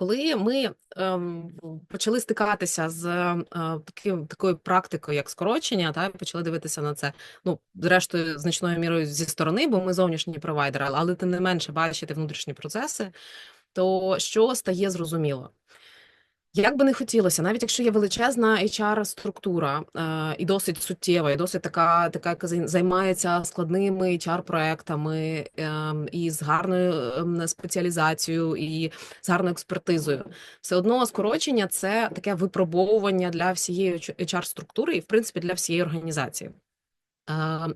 Коли ми ем, почали стикатися з е, таким такою практикою, як скорочення, та почали дивитися на це, ну зрештою, значною мірою зі сторони, бо ми зовнішні провайдери, але тим не менше бачити внутрішні процеси, то що стає зрозуміло? Як би не хотілося, навіть якщо є величезна HR-структура е, і досить суттєва, і досить така, така яка займається складними HR-проектами е, і з гарною е, спеціалізацією і з гарною експертизою, все одно скорочення це таке випробовування для всієї HR-структури і в принципі для всієї організації.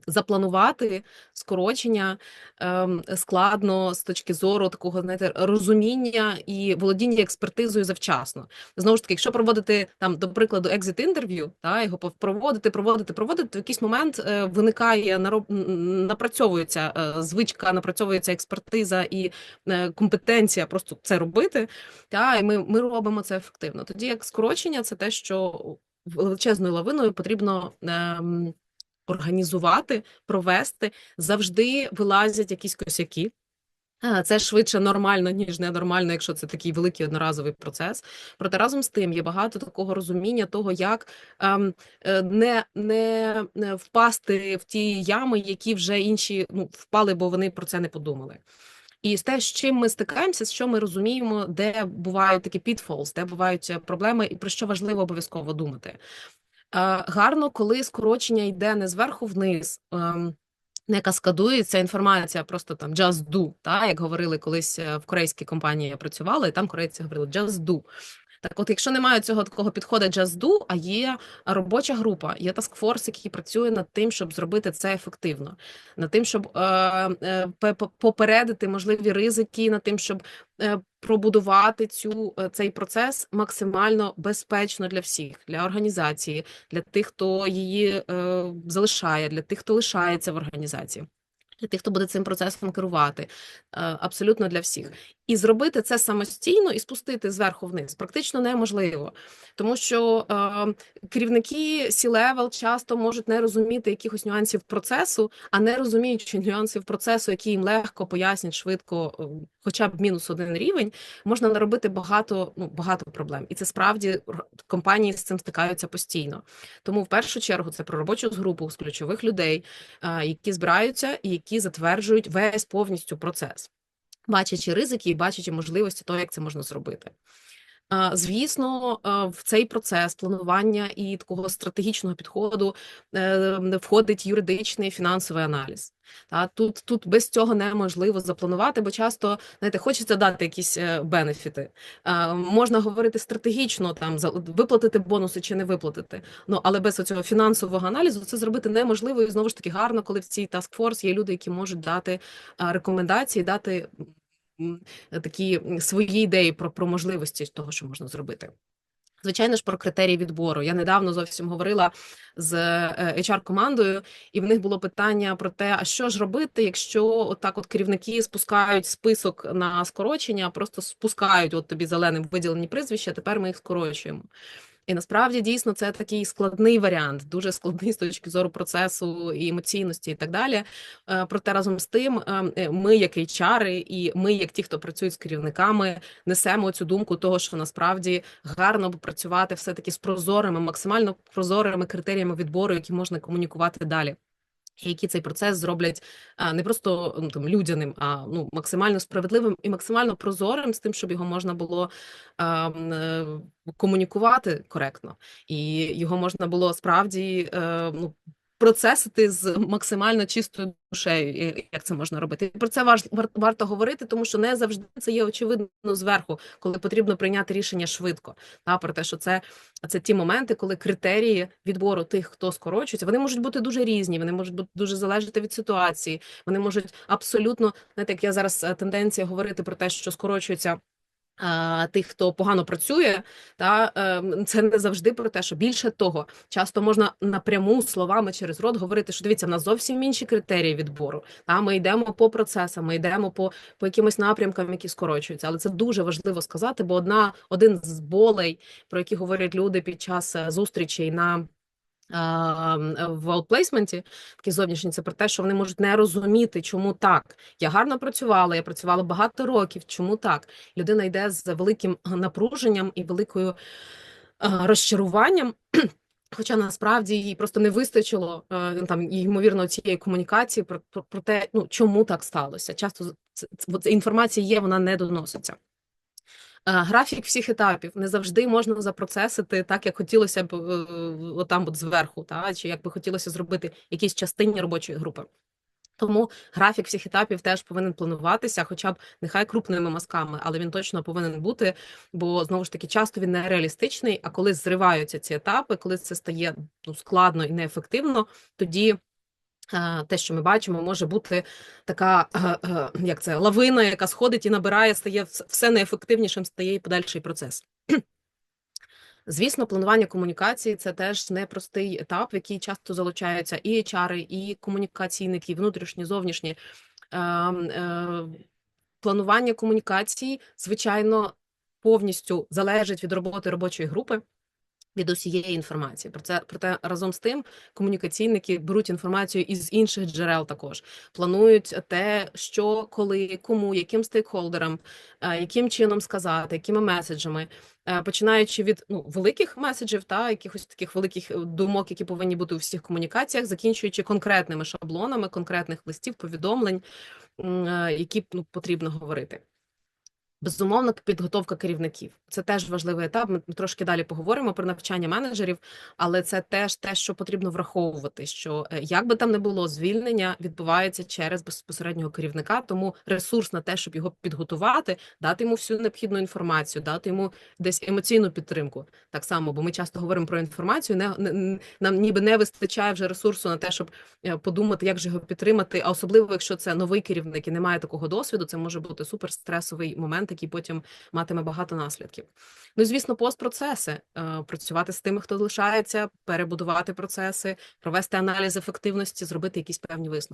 Запланувати скорочення ем, складно з точки зору такого знаєте, розуміння і володіння експертизою завчасно. Знову ж таки, якщо проводити там, до прикладу, екзит інтерв'ю, та його проводити, проводити, проводити, то в якийсь момент е, виникає напрацьовується е, звичка, напрацьовується експертиза і е, компетенція просто це робити. Та і ми, ми робимо це ефективно. Тоді як скорочення, це те, що величезною лавиною потрібно. Організувати, провести, завжди вилазять якісь косяки. Це швидше нормально, ніж ненормально, якщо це такий великий одноразовий процес. Проте разом з тим є багато такого розуміння того, як ем, е, не не впасти в ті ями, які вже інші ну, впали, бо вони про це не подумали. І з те, з чим ми стикаємося, що ми розуміємо, де бувають такі pitfalls, де бувають е, проблеми, і про що важливо обов'язково думати. Гарно, коли скорочення йде не зверху вниз, ем, не каскадується інформація, просто там just do, та, як говорили колись е, в корейській компанії я працювала, і там корейці говорили just do. Так, от, якщо немає цього такого підходу do, а є робоча група, є таскфорс, який працює над тим, щоб зробити це ефективно, над тим, щоб е, е, попередити можливі ризики, над тим, щоб е, пробудувати цю е, цей процес максимально безпечно для всіх, для організації, для тих, хто її е, залишає, для тих, хто лишається в організації. Для тих, хто буде цим процесом керувати, е, абсолютно для всіх, і зробити це самостійно і спустити зверху вниз практично неможливо, тому що е, керівники C-level часто можуть не розуміти якихось нюансів процесу, а не розуміючи нюансів процесу, які їм легко пояснять швидко, е, хоча б мінус один рівень, можна наробити багато ну багато проблем, і це справді компанії з цим стикаються постійно. Тому в першу чергу це про робочу групу з ключових людей, е, які збираються і які затверджують весь повністю процес бачачи ризики і бачачи можливості того, як це можна зробити. Звісно, в цей процес планування і такого стратегічного підходу е, входить юридичний фінансовий аналіз. Та тут тут без цього неможливо запланувати, бо часто знаєте, хочеться дати якісь е, бенефіти. Можна говорити стратегічно, там виплатити бонуси чи не виплатити. Ну але без цього фінансового аналізу це зробити неможливо і знову ж таки гарно, коли в цій таскфорс є люди, які можуть дати рекомендації, дати такі свої ідеї про, про можливості того, що можна зробити. Звичайно ж, про критерії відбору. Я недавно зовсім говорила з е, командою, і в них було питання про те, а що ж робити, якщо отак от керівники спускають список на скорочення, просто спускають от тобі зеленим виділені прізвища. Тепер ми їх скорочуємо. І насправді дійсно це такий складний варіант, дуже складний з точки зору процесу і емоційності, і так далі. Е, проте разом з тим, е, ми, як HR, і ми, як ті, хто працюють з керівниками, несемо цю думку того, що насправді гарно працювати все таки з прозорими, максимально прозорими критеріями відбору, які можна комунікувати далі які цей процес зроблять не просто ну, там людяним, а ну максимально справедливим і максимально прозорим з тим, щоб його можна було а, е, комунікувати коректно, і його можна було справді а, е, ну процесити з максимально чистою душею, як це можна робити. І про це важ, варто говорити, тому що не завжди це є очевидно зверху, коли потрібно прийняти рішення швидко. Та про те, що це це ті моменти, коли критерії відбору тих, хто скорочується, вони можуть бути дуже різні, вони можуть бути дуже залежати від ситуації. Вони можуть абсолютно знаєте, як я зараз е, тенденція говорити про те, що скорочується. Тих, хто погано працює, та ем, це не завжди про те, що більше того, часто можна напряму словами через рот говорити, що дивіться, в нас зовсім інші критерії відбору. Та ми йдемо по процесам, ми йдемо по по якимось напрямкам, які скорочуються. Але це дуже важливо сказати, бо одна один з болей, про які говорять люди під час е, зустрічей на в аутплейсменті, такі зовнішні, це про те, що вони можуть не розуміти, чому так. Я гарно працювала, я працювала багато років. Чому так? Людина йде з великим напруженням і великою розчаруванням. Хоча насправді їй просто не вистачило е, там ймовірно цієї комунікації про, про, про те, ну чому так сталося. Часто це, це інформація є, вона не доноситься. Е, Графік всіх етапів не завжди можна запроцесити так, як хотілося б е, отам от зверху, та чи як би хотілося зробити якісь частині робочої групи. Тому графік всіх етапів теж повинен плануватися, хоча б нехай крупними мазками, але він точно повинен бути, бо знову ж таки часто він нереалістичний. А коли зриваються ці етапи, коли це стає ну, складно і неефективно, тоді. Те, що ми бачимо, може бути така, е, е, як це, лавина, яка сходить і набирає, стає все неефективнішим, стає і подальший процес. Звісно, планування комунікації це теж непростий етап, в який часто залучаються і HR, і комунікаційники, і внутрішні, зовнішні. Ем, е, Планування комунікації, звичайно, повністю залежить від роботи робочої групи. Від усієї інформації. Про це проте разом з тим комунікаційники беруть інформацію із інших джерел також. Планують те, що, коли, кому, яким стейкхолдерам, е, яким чином сказати, якими меседжами, Е, починаючи від ну, великих меседжів та якихось таких великих е, думок, які повинні бути у всіх комунікаціях, закінчуючи конкретними шаблонами, конкретних листів, повідомлень, які ну, потрібно говорити. Безумовно, підготовка керівників це теж важливий етап. Ми трошки далі поговоримо про навчання менеджерів, але це теж те, що потрібно враховувати. Що е, як би там не було, звільнення відбувається через безпосереднього керівника, тому ресурс на те, щоб його підготувати, дати йому всю необхідну інформацію, дати йому десь емоційну підтримку. Так само, бо ми часто говоримо про інформацію. Не, не нам ніби не вистачає вже ресурсу на те, щоб е, подумати, як же його підтримати. А особливо, якщо це новий керівник і немає такого досвіду, це може бути суперстресовий момент, який потім матиме багато наслідків. Ну звісно, постпроцеси Е, працювати з тими, хто залишається, перебудувати процеси, провести аналіз ефективності, зробити якісь певні висновки.